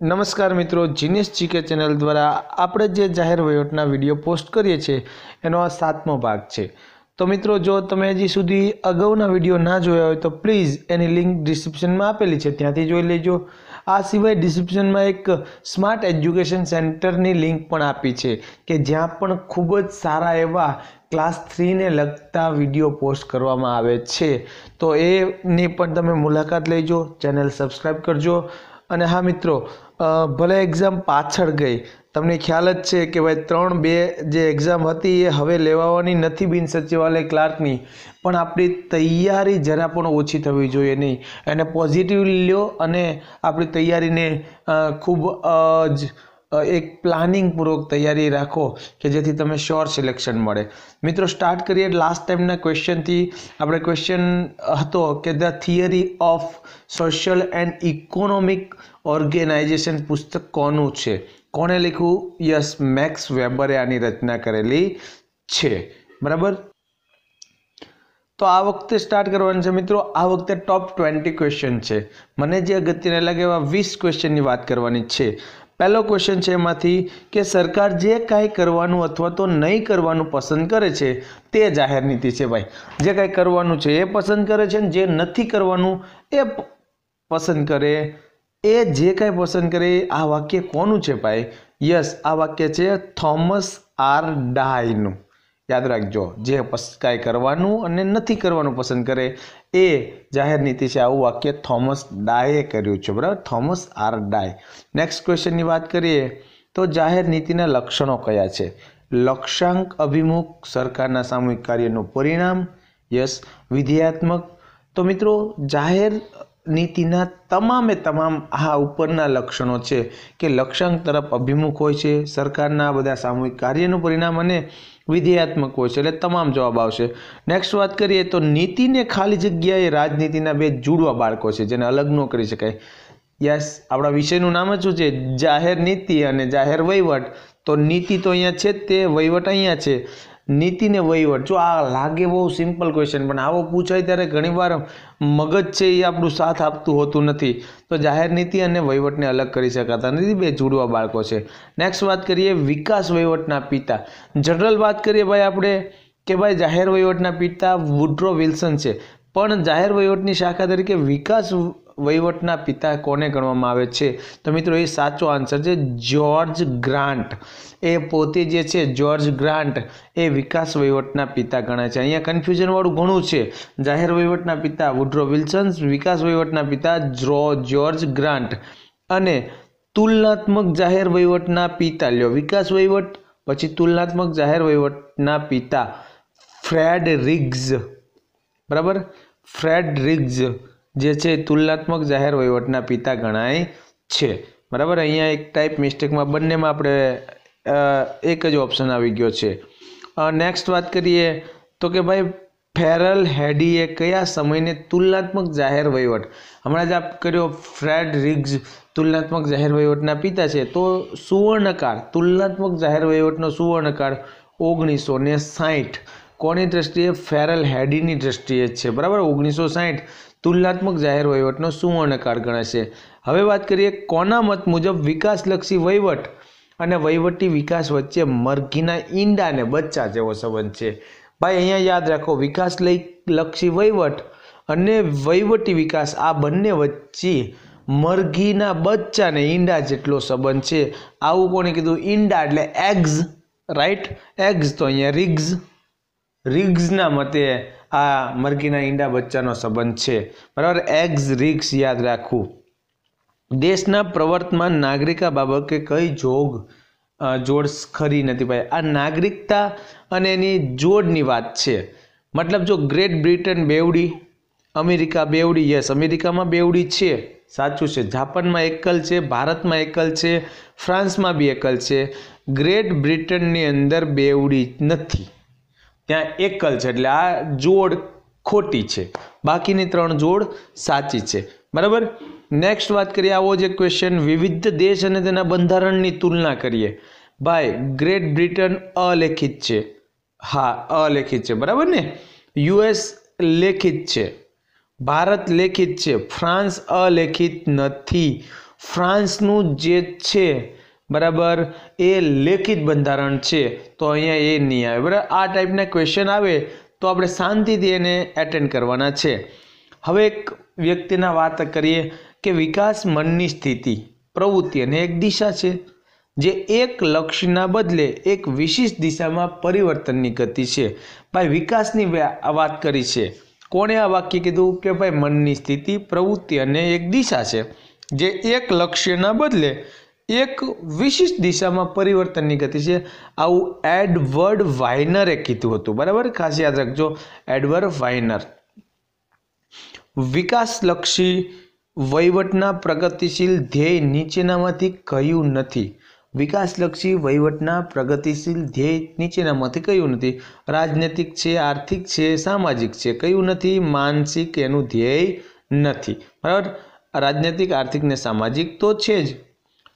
નમસ્કાર મિત્રો જીનેસ GK channel દ્વારા આપણે જે જાહેર વહીવટના વીડિયો પોસ્ટ કરીએ છીએ, એનો આ સાતમો ભાગ છે. તો મિત્રો, જો તમે હજી સુધી અગાઉના વીડિયો ના જોયા હોય તો પ્લીઝ એની લિંક ડિસ્ક્રિપ્શનમાં આપેલી છે, ત્યાંથી જોઈ લેજો. આ સિવાય ડિસ્ક્રિપ્શનમાં એક સ્માર્ટ એજ્યુકેશન સેન્ટરની લિંક પણ આપી છે, કે જ્યાં પણ ખૂબ જ સારા એવા ક્લાસ થ્રીને લગતા વીડિયો પોસ્ટ કરવામાં આવે છે. તો એની પણ તમે મુલાકાત લેજો, ચેનલ સબસ્ક્રાઈબ કરજો. અને હા મિત્રો ભલે એક્ઝામ પાછળ ગઈ. તમને ખ્યાલ જ છે કે ભાઈ ત્રણ બે જે એક્ઝામ હતી એ હવે લેવાવાની નથી બિન સચિવાલય ક્લાર્કની. પણ આપણી તૈયારી જરા પણ ઓછી થવી જોઈએ નહીં. એને પોઝિટિવ લ્યો અને આપણી તૈયારીને ખૂબ જ એક પ્લાનિંગપૂર્વક તૈયારી રાખો કે જેથી તમે શ્યોર સિલેક્શન મળે. મિત્રો સ્ટાર્ટ કરીએ લાસ્ટ ટાઈમના ક્વેશ્ચનથી આપણે ક્વેશ્ચન હતો કે the theory of social and economic organisation પુસ્તક કોનું છે? કોણે લખ્યું? યસ, મેક્સ વેબરે આની રચના કરેલી છે. બરાબર? તો આ વખતે સ્ટાર્ટ કરવાનું છે મિત્રો. આ વખતે ટોપ ટ્વેન્ટી ક્વેશ્ચન છે. મને જે અગત્યને લાગે એવા વીસ ક્વેશ્ચનની વાત કરવાની છે. પહેલો ક્વેશ્ચન છે એમાંથી કે સરકાર જે કાંઈ કરવાનું અથવા તો નહીં કરવાનું પસંદ કરે છે તે જાહેર નીતિ છે ભાઈ. જે કાંઈ કરવાનું છે એ પસંદ કરે છે ને જે નથી કરવાનું એ પસંદ કરે. એ જે કાંઈ પસંદ કરે આ વાક્ય કોનું છે ભાઈ? યસ, આ વાક્ય છે થોમસ આર ડાયનું. યાદ રાખજો, જે કાંઈ કરવાનું અને નથી કરવાનું પસંદ કરે એ જાહેર નીતિ છે. આવું વાક્ય થોમસ ડાયે કર્યું છે. બરાબર? Thomas R Dye. નેક્સ્ટ ક્વેશ્ચનની વાત કરીએ તો જાહેર નીતિના લક્ષણો કયા છે? લક્ષ્યાંક અભિમુખ સરકારના સામૂહિક કાર્યનું પરિણામ. યસ વિધેયાત્મક. તો મિત્રો, જાહેર નીતિના તમામે તમામ આ ઉપરના લક્ષણો છે કે લક્ષ્યાંક તરફ અભિમુખ હોય છે. સરકારના બધા સામૂહિક કાર્યનું પરિણામ અને વિધેયાત્મક હોય છે, એટલે તમામ જવાબ આવશે. નેક્સ્ટ વાત કરીએ તો નીતિને ખાલી જગ્યાએ રાજનીતિના બે જુડવા બાળકો છે, જેને અલગ ન કરી શકાય. યસ આપણા વિષયનું નામ જ શું છે? જાહેર નીતિ અને જાહેર વહીવટ. તો નીતિ તો અહીંયા છે જ તે, વહીવટ અહીંયા છે. નીતિ ને વહીવટ. જો આ લાગે બહુ સિમ્પલ ક્વેશ્ચન પણ આવો પૂછાય ત્યારે ઘણીવાર મગજ છે એ આપણું સાથ આપતું હોતું નથી. તો જાહેર નીતિ અને વહીવટને અલગ કરી શકાતા નથી. બે જુડવા બાળકો છે. નેક્સ્ટ વાત કરીએ વિકાસ વહીવટના પિતા. જનરલ વાત કરીએ ભાઈ આપણે કે ભાઈ જાહેર વહીવટના પિતા વુડ્રો વિલ્સન છે. પણ જાહેર વહીવટની શાખા તરીકે વિકાસ વહીવટના પિતા કોને ગણવામાં આવે છે? તો મિત્રો, એ સાચો આન્સર છે જ્યોર્જ ગ્રાન્ટ. એ પોતે જે છે, જ્યોર્જ ગ્રાન્ટ, એ વિકાસ વહીવટના પિતા ગણાય છે. અહીંયા કન્ફ્યુઝનવાળું ઘણું છે. જાહેર વહીવટના પિતા વુડ્રો વિલ્સન્સ વિકાસ વહીવટના પિતા જ્રો, જ્યોર્જ ગ્રાન્ટ. અને તુલનાત્મક જાહેર વહીવટના પિતા, લ્યો, વિકાસ વહીવટ, પછી તુલનાત્મક જાહેર વહીવટના પિતા ફ્રેડ રિગ્ઝ બરાબર? ફ્રેડ રિગ્સ જે છે તુલનાત્મક જાહેર વહીવટના પિતા ગણાય છે. બરાબર? અહીંયા એક ટાઈપ મિસ્ટેકમાં બંનેમાં આપણે એક જ ઓપ્શન આવી ગયો છે. નેક્સ્ટ વાત કરીએ તો કે ભાઈ, ફેરલ હેડીએ કયા સમયને તુલનાત્મક જાહેર વહીવટ? હમણાં જ આપ કર્યો ફ્રેડ રિગ્સ, તુલનાત્મક જાહેર વહીવટના પિતા છે. તો સુવર્ણકાળ, તુલનાત્મક જાહેર વહીવટનો સુવર્ણકાળ ઓગણીસો ને સાહીઠ કોની દ્રષ્ટિએ? ફેરલ હેડીની દ્રષ્ટિએ છે. બરાબર? ઓગણીસો સાહીઠ તુલનાત્મક જાહેર વહીવટનો સુવર્ણકાળ ગણાશે હવે વાત કરીએ કોના મત મુજબ વિકાસલક્ષી વહીવટ અને વહીવટી વિકાસ વચ્ચે મરઘીના ઈંડા અને બચ્ચા જેવો સંબંધ છે. ભાઈ, અહીંયા યાદ રાખો વિકાસ લક્ષી વહીવટ અને વહીવટી વિકાસ આ બંને વચ્ચે મરઘીના બચ્ચા ને ઈંડા જેટલો સંબંધ છે. આવું કોણે કીધું? ઈંડા એટલે એગ્સ રાઈટ? એગ્સ તો અહીંયા રિગ્સ રિગ્સના મતે આ મરઘીના ઈંડા બચ્ચાનો સંબંધ છે. બરાબર? એગ્સ રિક્સ યાદ રાખવું. દેશના પ્રવર્તમાન નાગરિકા બાબતે કઈ જોગ જોડ ખરી નથી ભાઈ? આ નાગરિકતા અને એની જોડની વાત છે. મતલબ જો ગ્રેટ બ્રિટન બેવડી, અમેરિકા બેવડી યસ અમેરિકામાં બેવડી છે. સાચું છે. જાપાનમાં એકલ છે, ભારતમાં એકલ છે, ફ્રાન્સમાં બી એકલ છે. ગ્રેટ બ્રિટનની અંદર બેવડી નથી. ત્યાં એકલ છે, એટલે આ જોડ ખોટી છે. બાકીની ત્રણ જોડ સાચી છે. બરાબર? નેક્સ્ટ વાત કરીએ આવો જે ક્વેશ્ચન વિવિધ દેશ અને તેના બંધારણની તુલના કરીએ. ભાઈ ગ્રેટ બ્રિટન અલેખિત છે. હા, અલેખિત છે. બરાબર ને? યુએસ લેખિત છે. ભારત લેખિત છે. ફ્રાન્સ અલેખિત નથી. ફ્રાન્સનું જે છે બરાબર? એ લેખિત બંધારણ છે. તો અહીંયા એ નહીં આવે બરાબર? આ ટાઈપના ક્વેશ્ચન આવે તો આપણે શાંતિથી એને એટેન્ડ કરવાના છે. હવે એક વ્યક્તિના વાત કરીએ કે વિકાસ મનની સ્થિતિ, પ્રવૃત્તિ અને એક દિશા છે, જે એક લક્ષ્યના બદલે એક વિશિષ્ટ દિશામાં પરિવર્તનની ગતિ છે. ભાઈ, વિકાસની વાત કરી છે. કોણે આ વાક્ય કીધું કે ભાઈ, મનની સ્થિતિ, પ્રવૃત્તિ અને એક દિશા છે, જે એક લક્ષ્યના બદલે એક વિશિષ્ટ દિશામાં પરિવર્તનની ગતિ છે. આવું એડવર્ડ વાઇનરે કીધું હતું. બરાબર? ખાસ યાદ રાખજો. એડવર્ડ વાઇનર વિકાસલક્ષી વહીવટના પ્રગતિશીલ ધ્યેય નીચેનામાંથી કયું નથી? વિકાસલક્ષી વહીવટના પ્રગતિશીલ ધ્યેય નીચેનામાંથી કયું નથી? રાજનૈતિક છે, આર્થિક છે, સામાજિક છે, કયું નથી? માનસિક એનું ધ્યેય નથી. બરાબર? રાજનૈતિક, આર્થિક ને સામાજિક તો છે જ.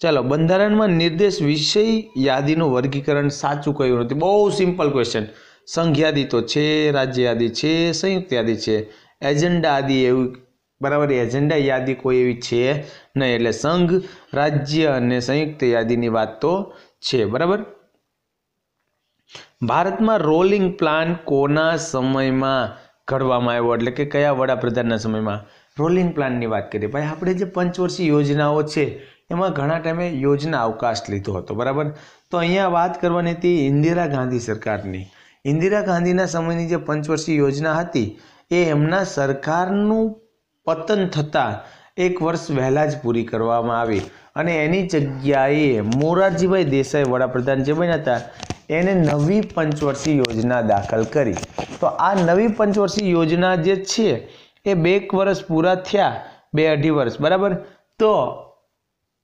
ચાલો, બંધારણમાં નિર્દેશ વિષય યાદીનું વર્ગીકરણ સાચું કયું નથી? બહુ સિમ્પલ ક્વેશ્ચન સંઘ યાદી તો છે, રાજ્ય યાદી છે, સંયુક્ત યાદી છે. એજન્ડા યાદી એવું, બરાબર એજન્ડા યાદી કોઈ એવી છે નહીં. એટલે સંઘ, રાજ્ય અને સંયુક્ત યાદીની વાત તો છે, બરાબર? ભારતમાં રોલિંગ પ્લાન કોના સમયમાં ઘડવામાં આવ્યો? એટલે કે કયા વડાપ્રધાનના સમયમાં? રોલિંગ પ્લાનની વાત કરીએ. ભાઈ, આપણે જે પંચવર્ષીય યોજનાઓ છે એમાં ઘણા ટાઈમે યોજના અવકાશ લીધો હતો, બરાબર? તો અહીંયા વાત કરવાની હતી ઇન્દિરા ગાંધી સરકારની. ઇન્દિરા ગાંધીના સમયની જે પંચવર્ષીય યોજના હતી, એ એમના સરકારનું પતન થતાં એક વર્ષ વહેલાં જ પૂરી કરવામાં આવી. અને એની જગ્યાએ મોરારજીભાઈ દેસાઈ વડાપ્રધાન જે બન્યા હતા, એને નવી પંચવર્ષીય યોજના દાખલ કરી. તો આ નવી પંચવર્ષીય યોજના જે છે, એ બે વર્ષ પૂરા થયા, બે અઢી વર્ષ, બરાબર? તો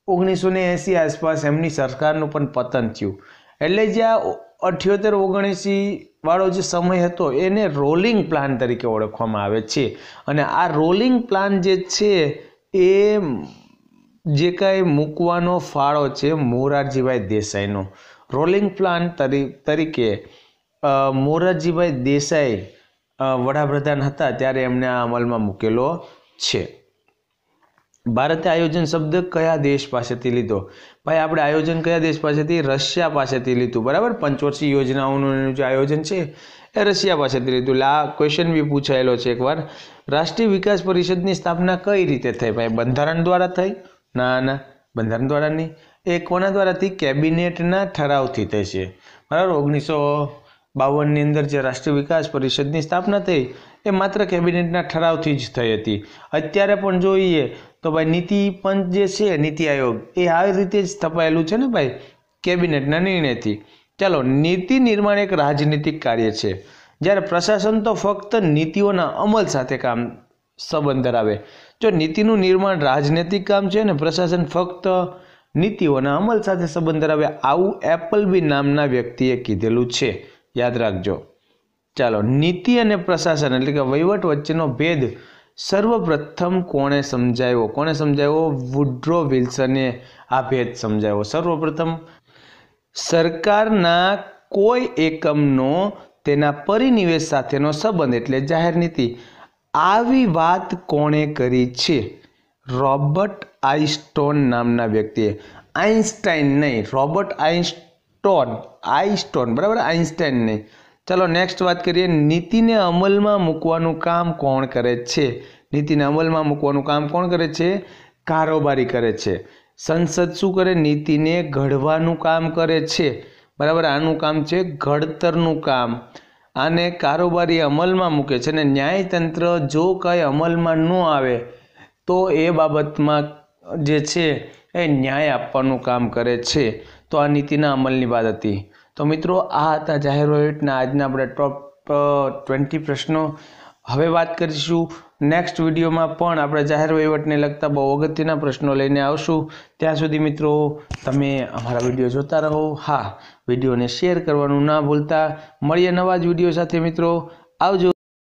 ઓગણીસો ને એંસી આસપાસ એમની સરકારનું પણ પતન થયું. એટલે જે આ અઠ્યોતેર ઓગણએંસી વાળો જે સમય હતો, એને રોલિંગ પ્લાન તરીકે ઓળખવામાં આવે છે. અને આ રોલિંગ પ્લાન જે છે, એ જે કાંઈ મૂકવાનો ફાળો છે મોરારજીભાઈ દેસાઈનો. રોલિંગ પ્લાન તરીકે મોરારજીભાઈ દેસાઈ વડાપ્રધાન હતા ત્યારે એમને આ અમલમાં મૂકેલો છે. ભારતે આયોજન શબ્દ કયા દેશ પાસેથી લીધો? ભાઈ, આપણે આયોજન કયા દેશ પાસેથી? રશિયા પાસેથી લીધું, બરાબર? પંચવર્ષીય યોજનાઓનું જે આયોજન છે, એ રશિયા પાસેથી લીધું. લા ક્વેશ્ચન બી પૂછાયેલો છે એકવાર. રાષ્ટ્રીય વિકાસ પરિષદની સ્થાપના કઈ રીતે થઈ? ભાઈ, બંધારણ દ્વારા થઈ? ના ના, બંધારણ દ્વારા નહીં. એ કોના દ્વારાથી? કેબિનેટના ઠરાવથી થઈ છે. બરાબર? ઓગણીસો બાવનની અંદર જે રાષ્ટ્રીય વિકાસ પરિષદની સ્થાપના થઈ એ માત્ર કેબિનેટના ઠરાવથી જ થઈ હતી. અત્યારે પણ જોઈએ તો ભાઈ નીતિ પંચ જે છે, નીતિ આયોગ, એ આવી રીતે જ સ્થપાયેલું છે ને ભાઈ? કેબિનેટના નિર્ણયથી. ચાલો, નીતિ નિર્માણ એક રાજનીતિક કાર્ય છે. જ્યારે પ્રશાસન તો ફક્ત નીતિઓના અમલ સાથે કામ સંબંધ ધરાવે. જો નીતિનું નિર્માણ રાજનૈતિક કામ છે ને પ્રશાસન ફક્ત નીતિઓના અમલ સાથે સંબંધ ધરાવે, આવું એપલબી નામના વ્યક્તિએ કીધેલું છે. યાદ રાખજો. ચાલો, નીતિ અને પ્રશાસન એટલે કે વહીવટ વચ્ચેનો ભેદ સર્વપ્રથમ કોણે સમજાવ્યો કોણે સમજાવ્યો વુડ્રો વિલ્સને આ ભેદ સમજાવ્યો સર્વપ્રથમ, સરકારના કોઈ એકમનો તેના પરિનિવેશ સાથેનો સંબંધ એટલે જાહેર નીતિ. આવી વાત કોણે કરી છે? રોબર્ટ આઈસ્ટોન નામના વ્યક્તિએ. આઇન્સ્ટાઈન નહીં, રોબર્ટ આઇન્સ્ટોન આઈસ્ટોન બરાબર? આઇન્સ્ટાઈન નહીં. ચાલો નેક્સ્ટ વાત કરીએ. નીતિને અમલમાં મૂકવાનું કામ કોણ કરે છે? નીતિને અમલમાં મૂકવાનું કામ કોણ કરે છે? કારોબારી કરે છે. સંસદ શું કરે? નીતિને ઘડવાનું કામ કરે છે. બરાબર, આનું કામ છે ઘડતરનું કામ. આને કારોબારી અમલમાં મૂકે છે અને ન્યાયતંત્ર જો કાંઈ અમલમાં ન આવે, તો એ બાબતમાં જે છે એ ન્યાય આપવાનું કામ કરે છે. તો આ નીતિના અમલની વાત હતી. તો મિત્રો, આ હતા જાહેર વહીવટના આજના આપણે ટોપ ટ્વેન્ટી પ્રશ્નો. હવે વાત કરીશું નેક્સ્ટ વિડીયોમાં પણ આપણે જાહેર વહીવટને લગતા બહુ અગત્યના પ્રશ્નો લઈને આવશું. ત્યાં સુધી મિત્રો, તમે અમારા વીડિયો જોતા રહો. હા, વિડીયોને શેર કરવાનું ના ભૂલતા. મળીએ નવા જ વીડિયો સાથે મિત્રો. આવજો.